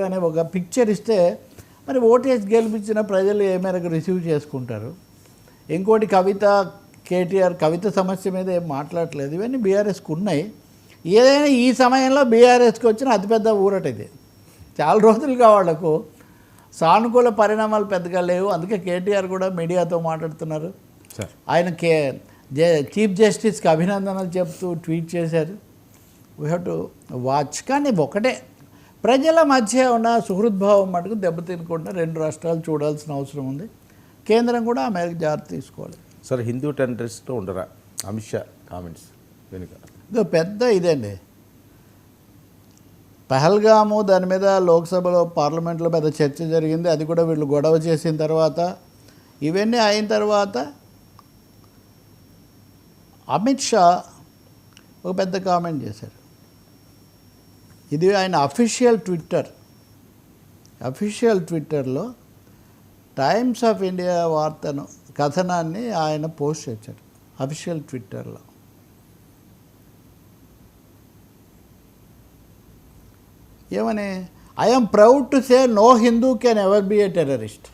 చేశాడు అనే ఒక పిక్చర్ ఇస్తే మరి ఓటేసి గెలిపించిన ప్రజలు ఏ మేరకు రిసీవ్ చేసుకుంటారు? ఇంకోటి కవిత కేటీఆర్ కవిత సమస్య మీద ఏం మాట్లాడట్లేదు. ఇవన్నీ బీఆర్ఎస్కి ఉన్నాయి. ఏదైనా ఈ సమయంలో బీఆర్ఎస్కి వచ్చిన అతిపెద్ద ఊరట ఇది. చాలా రోజులుగా వాళ్ళకు సానుకూల పరిణామాలు పెద్దగా లేవు. అందుకే కేటీఆర్ కూడా మీడియాతో మాట్లాడుతున్నారు. ఆయన కే జే చీఫ్ జస్టిస్కి అభినందనలు చెప్తూ ట్వీట్ చేశారు. వీ హ్యావ్ టు వాచ్ కానీ ఒకటే ప్రజల మధ్య ఉన్న సుహృద్భావం మటుకు దెబ్బతినకుండా రెండు రాష్ట్రాలు చూడాల్సిన అవసరం ఉంది. కేంద్రం కూడా ఆ మేరకు జాగ్రత్త తీసుకోవాలి. సార్ హిందూ టెండరిస్ట్లో ఉండరా? అమిత్ షా కామెంట్స్ వెనుక. ఇది పెద్ద ఇదండి. పహల్గాము దాని మీద లోక్సభలో పార్లమెంట్లో పెద్ద చర్చ జరిగింది. అది కూడా వీళ్ళు గొడవ చేసిన తర్వాత ఇవన్నీ అయిన తర్వాత అమిత్ షా ఒక పెద్ద కామెంట్ చేశారు. ఇది ఆయన అఫీషియల్ ట్విట్టర్ అఫీషియల్ ట్విట్టర్లో టైమ్స్ ఆఫ్ ఇండియా వార్తను కథనాన్ని ఆయన పోస్ట్ చేశాడు. అఫీషియల్ ట్విట్టర్లో ఏమని? I'm proud to say no Hindu can ever be a terrorist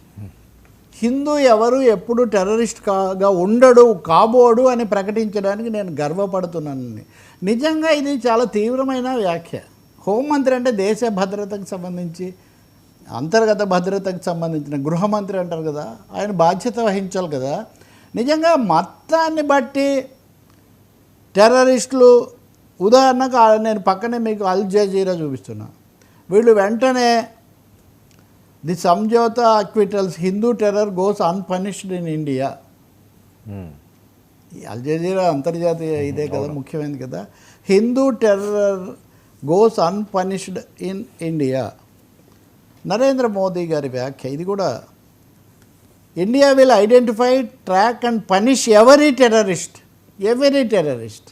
Hindu ఎవరు ఎప్పుడు టెర్రరిస్ట్ కాగా ఉండడు కాబోడు అని ప్రకటించడానికి నేను గర్వపడుతున్నాను నిజంగా ఇది చాలా తీవ్రమైన వ్యాఖ్య. హోంమంత్రి అంటే దేశ భద్రతకు సంబంధించి అంతర్గత భద్రతకు సంబంధించిన గృహమంత్రి అంటారు కదా ఆయన బాధ్యత వహించాలి కదా. నిజంగా మతాన్ని బట్టి టెర్రరిస్టులు ఉదాహరణకు నేను పక్కనే మీకు అల్ జజీరా చూపిస్తున్నా. వీళ్ళు వెంటనే the Samjhauta acquittals Hindu terror goes unpunished in India. Al Jazeera అంతర్జాతీయ ఇదే కదా ముఖ్యమైనది కదా. Hindu terror goes unpunished in India Narendra Modi గారి వ్యాఖ్య ఇది కూడా India will identify track and punish every terrorist every terrorist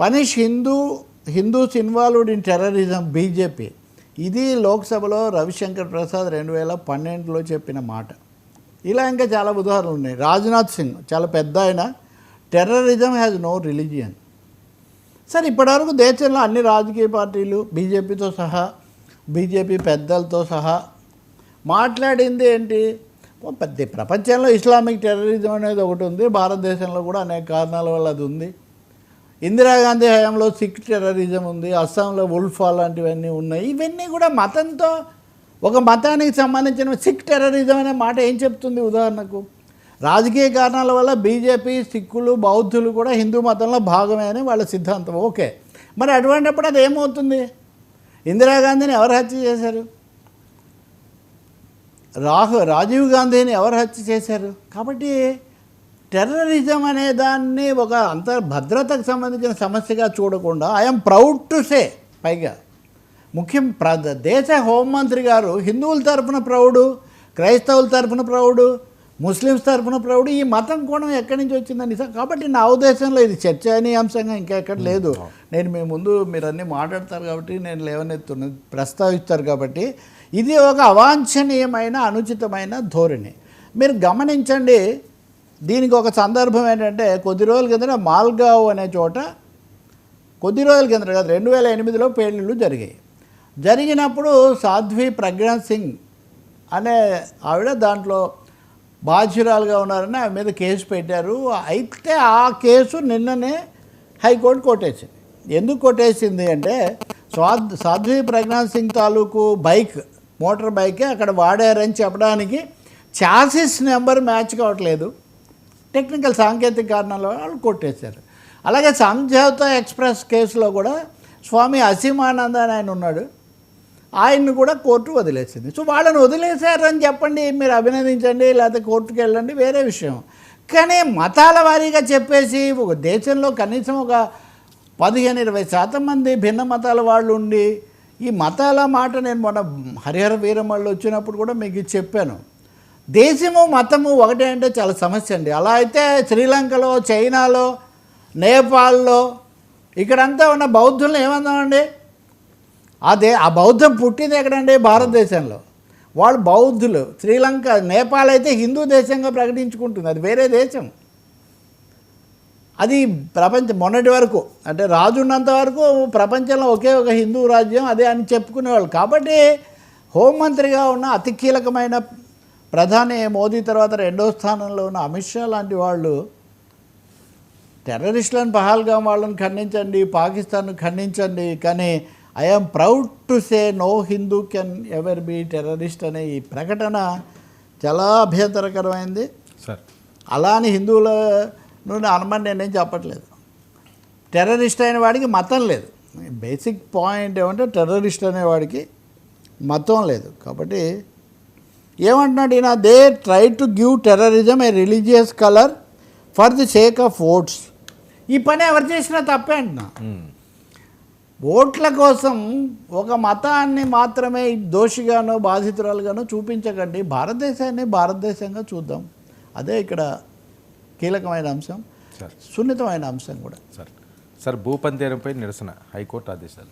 punish Hindu Hindus involved in terrorism BJP ఇది లోక్సభలో రవిశంకర్ ప్రసాద్ రెండు వేల పన్నెండులో చెప్పిన మాట. ఇలా ఇంకా చాలా ఉదాహరణలు ఉన్నాయి. రాజ్నాథ్ సింగ్ చాలా పెద్ద ఆయన. టెర్రరిజం హ్యాజ్ నో రిలీజియన్ సరే ఇప్పటివరకు దేశంలో అన్ని రాజకీయ పార్టీలు బీజేపీతో సహా బీజేపీ పెద్దలతో సహా మాట్లాడింది ఏంటి? పెద్ద ప్రపంచంలో ఇస్లామిక్ టెర్రరిజం అనేది ఒకటి ఉంది భారతదేశంలో కూడా అనేక కారణాల వల్ల అది ఉంది. ఇందిరాగాంధీ హయాంలో సిక్ టెర్రరిజం ఉంది అస్సాంలో ఉల్ఫా లాంటివన్నీ ఉన్నాయి. ఇవన్నీ కూడా మతంతో ఒక మతానికి సంబంధించిన సిక్ టెర్రరిజం అనే మాట ఏం చెప్తుంది ఉదాహరణకు? రాజకీయ కారణాల వల్ల బీజేపీ సిక్కులు బౌద్ధులు కూడా హిందూ మతంలో భాగమే అని వాళ్ళ సిద్ధాంతం. ఓకే. మరి అటువంటిప్పుడు అది ఏమవుతుంది? ఇందిరాగాంధీని ఎవరు హత్య చేశారు? రాహు రాజీవ్ గాంధీని ఎవరు హత్య చేశారు? కాబట్టి టెర్రరిజం అనే దాన్ని ఒక అంత భద్రతకు సంబంధించిన సమస్యగా చూడకుండా ఐఎమ్ ప్రౌడ్ టు సే పైగా ముఖ్యం ప్ర దేశ హోంమంత్రి గారు హిందువుల తరఫున ప్రౌడు క్రైస్తవుల తరఫున ప్రౌడు ముస్లిమ్స్ తరఫున ప్రౌడు ఈ మతం కోణం ఎక్కడి నుంచి వచ్చిందని కాబట్టి నా ఉద్దేశంలో ఇది చర్చనీయాంశంగా ఇంకా ఎక్కడ లేదు. నేను మీ ముందు మీరు అన్నీ మాట్లాడతారు కాబట్టి నేను లేవనెత్తున్న ప్రస్తావిస్తారు కాబట్టి ఇది ఒక అవాంఛనీయమైన అనుచితమైన ధోరణి. మీరు గమనించండి దీనికి ఒక సందర్భం ఏంటంటే కొద్ది రోజుల కిందట మాల్గావ్ అనే చోట కొద్ది రోజుల కిందట కాదు రెండు వేల ఎనిమిదిలో పెళ్ళిళ్ళు జరిగాయి. జరిగినప్పుడు సాధ్వి ప్రజ్ఞా సింగ్ అనే ఆవిడ దాంట్లో బాధ్యురాలుగా ఉన్నారని ఆమె మీద కేసు పెట్టారు. అయితే ఆ కేసు నిన్ననే హైకోర్టు కొట్టేసింది. ఎందుకు కొట్టేసింది అంటే స్వాద్ సాధ్వి ప్రజ్ఞాన్ సింగ్ తాలూకు బైక్ మోటార్ బైకే అక్కడ వాడారని చెప్పడానికి చాసిస్ నెంబర్ మ్యాచ్ కావట్లేదు. టెక్నికల్ సాంకేతిక కారణాల వాళ్ళు కొట్టేశారు. అలాగే సంజాత ఎక్స్ప్రెస్ కేసులో కూడా స్వామి అసీమానంద అని ఆయన ఉన్నాడు. ఆయన్ని కూడా కోర్టు వదిలేసింది. సో వాళ్ళని వదిలేశారని చెప్పండి మీరు అభినందించండి లేకపోతే కోర్టుకు వెళ్ళండి వేరే విషయం. కానీ మతాల వారీగా చెప్పేసి ఒక దేశంలో కనీసం ఒక పదిహేను ఇరవై శాతం మంది భిన్న మతాల వాళ్ళు ఉండి ఈ మతాల మాట నేను మొన్న హరిహర వీరమళ్ళు వచ్చినప్పుడు కూడా మీకు చెప్పాను. దేశము మతము ఒకటే అంటే చాలా సమస్య అండి. అలా అయితే శ్రీలంకలో చైనాలో నేపాల్లో ఇక్కడంతా ఉన్న బౌద్ధులను ఏమందామండి? అదే ఆ బౌద్ధం పుట్టింది ఎక్కడండి? భారతదేశంలో. వాళ్ళు బౌద్ధులు. శ్రీలంక నేపాల్ అయితే హిందూ దేశంగా ప్రకటించుకుంటుంది. అది వేరే దేశం. అది ప్రపంచం మొన్నటి వరకు. అంటే రాజు ఉన్నంత వరకు ప్రపంచంలో ఒకే ఒక హిందూ రాజ్యం అదే అని చెప్పుకునేవాళ్ళు. కాబట్టి హోంమంత్రిగా ఉన్న అతి కీలకమైన ప్రధాని మోదీ తర్వాత రెండో స్థానంలో ఉన్న అమిత్ షా లాంటి వాళ్ళు టెర్రరిస్టులను పహాల్గా వాళ్ళని ఖండించండి పాకిస్తాన్ను ఖండించండి కానీ I'm proud to say no Hindu can ever be terrorist అనే ఈ ప్రకటన చాలా అభ్యంతరకరమైంది. సార్ అలా అని హిందువుల నుండి అనమని నేనేం చెప్పట్లేదు. టెర్రరిస్ట్ అయిన వాడికి మతం లేదు. బేసిక్ పాయింట్ ఏమంటే టెర్రరిస్ట్ అనేవాడికి మతం లేదు. కాబట్టి ఏమంటున్నాడు ఈయన? They try to give terrorism a religious colour for the sake of votes ఈ పని ఎవరు చేసినా తప్పే అంటున్నా. మ్మ్. ఓట్ల కోసం ఒక మతాన్ని మాత్రమే దోషిగానో బాధితురాలుగానో చూపించకండి. భారతదేశాన్ని భారతదేశంగా చూద్దాం. అదే ఇక్కడ కీలకమైన అంశం. సార్. సున్నితమైన అంశం కూడా. సార్. సార్ భూపందేరంపై నిరసన హైకోర్టు ఆదేశాలు.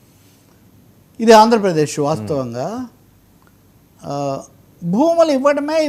ఇది ఆంధ్రప్రదేశ్ వాస్తవంగా. భూములు ఇవ్వడమే